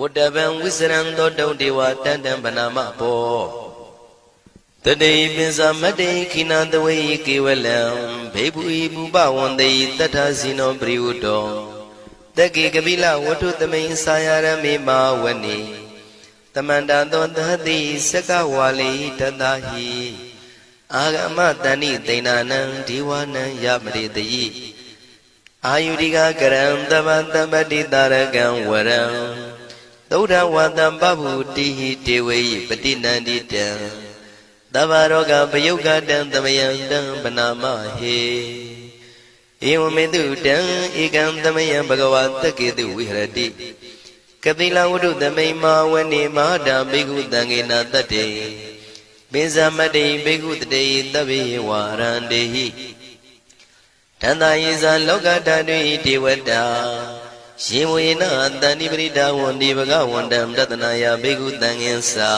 ဝတ္တဗံဝိစရံသောတုံဒေဝတန်တံဗနာမဘောတတိပိစမတ္တိခိနသဝေကေဝလံဘေဘူဤဘူပဝန္တိတတ္ထဇိနောပရိဝတ္တောတက္ကေကပိလဝတ္ထုသမိန်ဆာယရမေမာဝနိတမန္တသောသတိစကဝါလိတတဟိအာဂမတဏိသိဏနံဒီဝနံယမရိတယိအာယုရိကကရံတပတပတိတာရကံဝရံ သုဒ္ဓဝတံပဗုတိဟိတေဝေယိပတိနန္တိတံတဗ္ဗရောဂပယုတ်ကတံသမယံတံပနာမဟေဧဝမေတုတံဧကံသမယံဘဂဝါတက္ကေတုဝိဟရတိကတိလဝတ္ထုသမိန်မာဝနေမဟာတံဘိက္ခုတံငေနတတ္တေပိဇမတ္တိဘိက္ခုတတေသဗ္ဗေဝါရန္တေဟိတန္တယေဇာလောကတတွေဒေဝတာ ယေဝေနတန္တိပရိဒါဝန္တိဘဂဝန္တံတတနာယဘိက္ခုတံငင်္စာ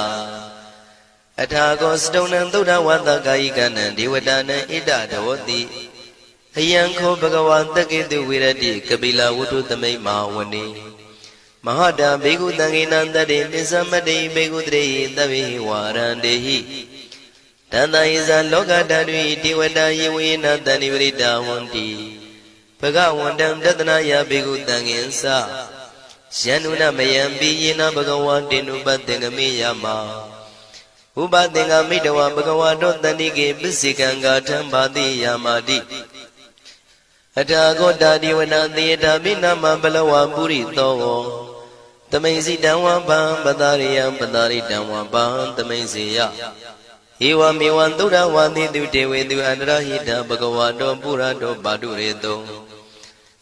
အထာကောစတုံနံသုဒ္ဓဝတ္တကာယိကနံဒေဝတာနံဣဒတဝတိအယံခောဘဂဝါတက္ကေတုဝိရတိကပိလဝတ္ထုသမိတ်မာဝနေမဟာတာဘေကုတံဂိနံတတေပစ္စမတေဘေကုတရေသဗ္ဗေဝါရန္တေဟိတန္တယဇာလောကဓာတုဒေဝတာယေဝေနတန္တိပရိတာဝန္တိ ဘဂဝန္တံတတနာယဘေကုတံငင်္စယန္နုနမယံပိယေနဘဂဝါတေနုပတ္တေငမေယမဥပသင်္ကမိတဝဘဂဝါတောတန္တိကေပစ္စေကံဂါထံပါတိယာမာတိအထာဂောတာဒီဝနာသေယတာမိနာမဘလဝပုရိသောဝသမိန်စီတံဝပံပတာရိယံပတာရိတံဝပံသမိန်စီယဧဝမေဝံသုဒ္ဓဝါတိတုတေဝေတုအန္တရဟိတဘဂဝါတောပုရတောပါတုရေတော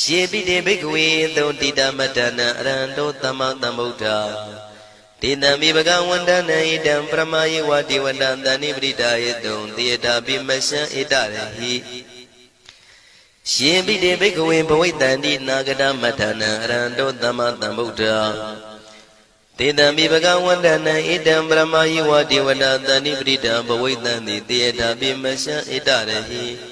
ယေပိတေဘိကဝေသုတိတမတနံအရန္တောသမ္မာသမ္ဗုဒ္ဓဒေတံမိဘဂဝန္တနံဣတံပရမယေဝတိဝတံတဏိပရိဒာယေတုံတေယတာပိမရှံဣတရဟိယေပိတေဘိကဝေဘဝိတန္တိနာဂတမတနံအရန္တောသမ္မာသမ္ဗုဒ္ဓတေတံမိဘဂဝန္တနံဣတံပရမယေဝတိဝတံတဏိပရိဒံဘဝိတံတိတေယတာပိမရှံဣတရဟိ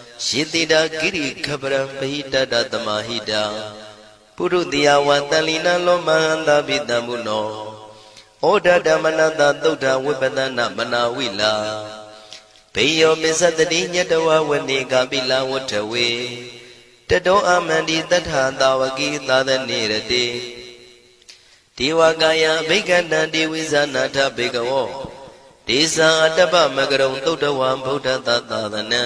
ယေတိတာကိရိခပရံပဟိတတသမာဟိတာပုရုတိယဝတန်လီနလောမဟန္တာပိတံမုနောဩဒဓမ္မနတသုဒ္ဓဝိပဒနာမနာဝိလာဘေယောပစ္စတတိညတဝဝနေကပိလဝထဝေတတောအမန္တိတထသာဝကိသာသနေရတိဒေဝကာယဘိက္ခန္တံဒေဝိဇာနာထဘေကဝောဒေဇာအတ္တပမကရုံသုဒ္ဓဝံဗုဒ္ဓတသာသနံ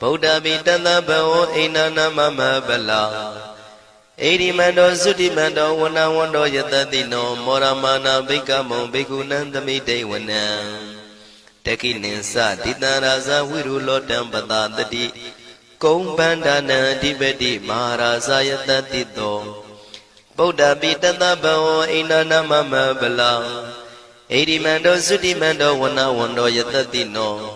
ဗုဒ္ဓမိတသဗဝအိနာနာမမဗလာဣရိမန္တောသုတိမန္တောဝနဝန္တောယတတိနောမောရမာနာဘိကမုံဘိကုဏံသမိတေဝနံတကိနိသဒိတံရာဇဝိရုလောတံပတာတတိကုံပန္ဒနာအဓိပတိမဟာရာဇယတတိတောဗုဒ္ဓပိတသဗဝအိနာနာမမဗလာဣရိမန္တောသုတိမန္တောဝနဝန္တောယတတိနော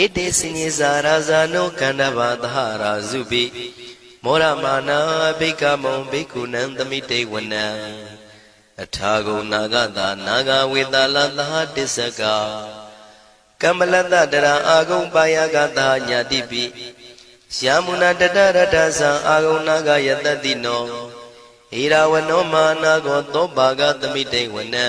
ဧတေစညေဇာရာဇာနောကန္တဘာသဟရာဇုပိမောရမာနာဘိကမုံဘိက္ခုနံသမိတေဝနံအထာဂုနာဂတာနာဂဝေတလသဟတစ္စကကမ္မလတတရာအာဂုံပါယကတာညာတိပိယာမုနာတတရတသံအာဂုနာဂယတတိနောဣရာဝနောမာနာကောသောပါကသမိတေဝနံ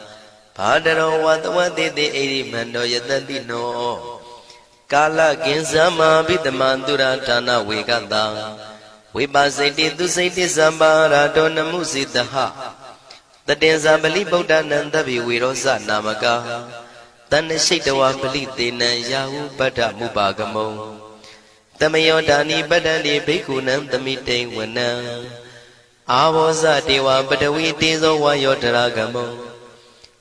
ဘာတရောဝတဝတိတိအိရိမန္တောယတတိနောကာလကင်ဇမဘိတမန္တုရဌာနဝေကတံဝိပါစိတိသူစိတိသမ္ပါရာတောနမှုစိတဟတတေဇာပလိဗုဒ္ဓနံတဗ္ဗေဝေရောဇနာမကာတဏ္ဍရှိတဝပလိတေနံယာဟုပတ္ထမုပါကမုံတမယောဒာနိပတ္တန္တိဘိက္ခုနံသမိတိဝနံအာဘောဇတေဝပတဝီတေဇောဝါယောတရာကမုံ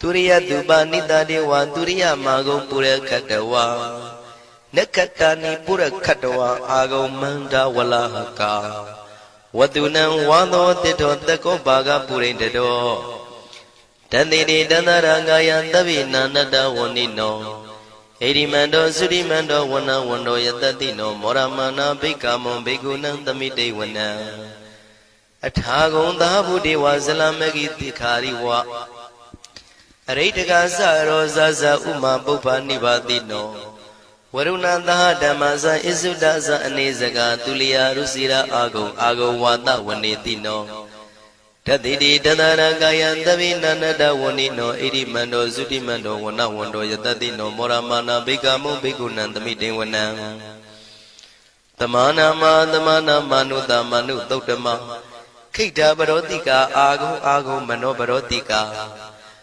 သူရိယတုပနိတတေဝသူရိယမာဂုံပုရကတဝါနက္ခတာနိပုရခတဝါအာဂုံမန္တဝလဟကာဝတုနံဝါသောတိတောတကောဘာဂပုရိတတောတန်တိတိတန္တရာဂာယသဗ္ဗိနာနတဝဏိနောဣရိမန္တောသုရိမန္တောဝနဝန္တောယတတိနောမောရမာနာဘိက္ခမုံဘိက္ခုနံသမိတေဝနံအထာဂုံသာဘုဒေဝဇလမဂိတိခာရိဝ အရိတကသရောဇဇဥမာပုပ္ပနိဗ္ဗာတိနောဝရုဏသဟဓမ္မဇဣစုဒဇအနေစကသူလျာရုစီရာအာဂုံအာဂုံဝါဒဝနေတိနောတတိတိတသရကာယံသဗိနန္တဝဏိနောဣရိမန္တောသုတိမန္တောဝနဝန္တောယတတိနောမောရမာနာဘိကမုဘိကုဏံသမိတေဝနံတမနာမသမနာမနုတမနုသုတ်တမခိတ္တပရောတိကာအာဂုံအာဂုံမနောပရောတိကာ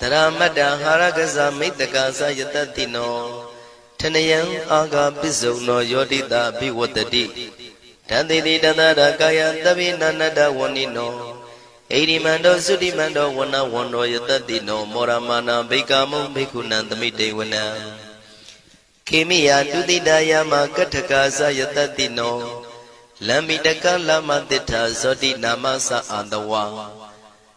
တရမတ္တဟာရကဇမိတ္တကသယတတိနောထနယံအာဂပစ္စုံနောယောတိတာဘိဝတ္တိတန်တိတိတန္တရာကာယသဗ္ဗိနန္တဝဏိနောဣရိမန္တောသုတိမန္တောဝနဝန္တောယတတိနောမောရမာနာဘိကာမုံဘိက္ခုနံသမိတေဝနံခေမိယတုတိတယမကထကာသယတတိနောလမ္မိတကလမတိထာဇောတိနာမသအာတဝါ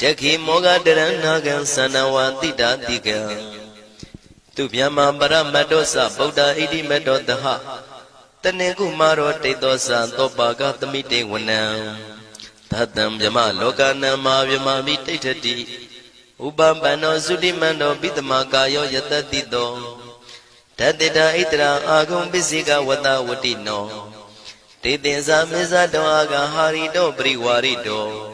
တခိမောဃတရဏဂံသနဝတိတာတိကံသူမြမပရမတ္တောသဗုဒ္ဓဣတိမတ္တောတဟတနေကုမာရောတိတ်သောသံသောပါကသမိတေဝနံသတ္တံမြမလောကနံမာမြမမိတိဋ္ဌတိဥပပန္နောသုတိမန္တောပိတမကာယောယတတိတောတတေတာဣတရာအာဂုံပစ္စေကဝတဝတိနောတေတင်္ဇာမေဇတောအာဂဟာရိတောပရိဝါရိတော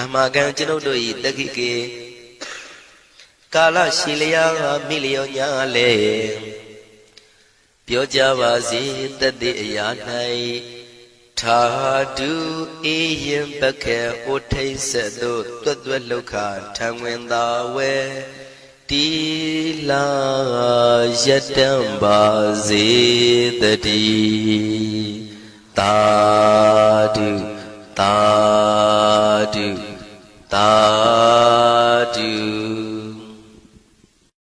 အမကံကျွန်ုပ်တို့၏တက္ခိကေကာလရှိလျာမိလျောညာလေပြောကြပါစေတသက်အရာ၌ထာတုအေယံပခေဩထိတ်ဆက်သို့တွတ်တွတ်လောက်ခထံဝင်သာဝဲတီလာယတံပါစေတတိတာတုတာ သာဓု